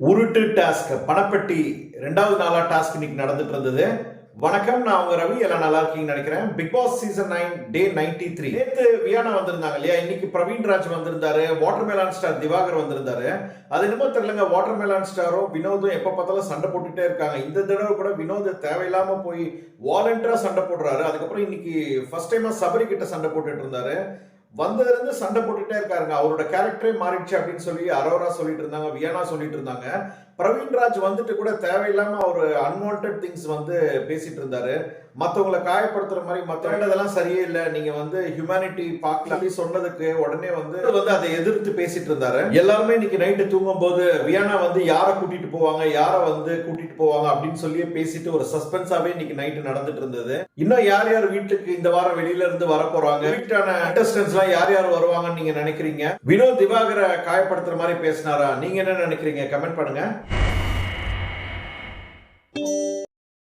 உருட்டு டாஸ்க். பணப்பெட்டி ரெண்டாவது நாளா டாஸ்க் இன்னைக்கு நடந்துட்டு இருந்தது. வணக்கம் நான் உங்க ரவி. எல்லாம் நல்லா இருக்கீங்கன்னு நினைக்கிறேன். Bigg Boss season nine day ninety three நேற்று வியானா வந்திருந்தாங்க இல்லையா? இன்னைக்கு பிரவீன் ராஜ் வந்திருந்தாரு. வாட்டர் மேலான் ஸ்டார் திவாகர் வந்திருந்தாரு. அது என்னமோ தெரியலங்க. வாட்டர் மேலான் ஸ்டாரும் வினோதும் எப்ப பார்த்தாலும் சண்டை போட்டுட்டே இருக்காங்க. இந்த தடவை கூட வினோத் தேவையில்லாம போய் வாலண்டியரா சண்டை போடுறாரு. அதுக்கப்புறம் இன்னைக்கு ஃபர்ஸ்ட் டைமா சபரி கிட்ட சண்டை போட்டுட்டு இருந்தாரு. வந்ததுலேருந்து சண்டை போட்டுட்டே இருக்காருங்க. அவரோட கேரக்டரே மாறிடுச்சு அப்படின்னு சொல்லி அரோரா சொல்லிட்டு இருந்தாங்க வியானா சொல்லிட்டு இருந்தாங்க. பிரவீன்ராஜ் வந்துட்டு கூட தேவையில்லாம அவர் அன்வான்ட் திங்ஸ் வந்து பேசிட்டு இருந்தாரு. மத்தவங்களை காயப்படுத்துற மாதிரி மத்த இதெல்லாம் சரியே இல்லை. நீங்க வந்து ஹியூமனிட்டி பார்க்கல அப்படி சொன்னதுக்கு உடனே வந்து வந்து அதை எதிர்த்து பேசிட்டு இருந்தாரு. எல்லாருமே இன்னைக்கு நைட்டு தூங்கும் போது வியானா வந்து யாரை கூட்டிட்டு போவாங்க யாரை வந்து கூட்டிட்டு போவாங்க அப்படின்னு சொல்லியே பேசிட்டு ஒரு சஸ்பென்ஸாவே இன்னைக்கு நைட்டு நடந்துட்டு இருந்தது. இன்னும் யார் யார் வீட்டுக்கு இந்த வாரம் வெளியில இருந்து வர போறாங்க? வீட்டான contestants எல்லாம் யார் யார் வருவாங்கன்னு நீங்க நினைக்கிறீங்க? வினோத் திவாகரை காயப்படுத்துற மாதிரி பேசினாரா? நீங்க என்ன நினைக்கிறீங்க? கமெண்ட் பண்ணுங்க. Yeah.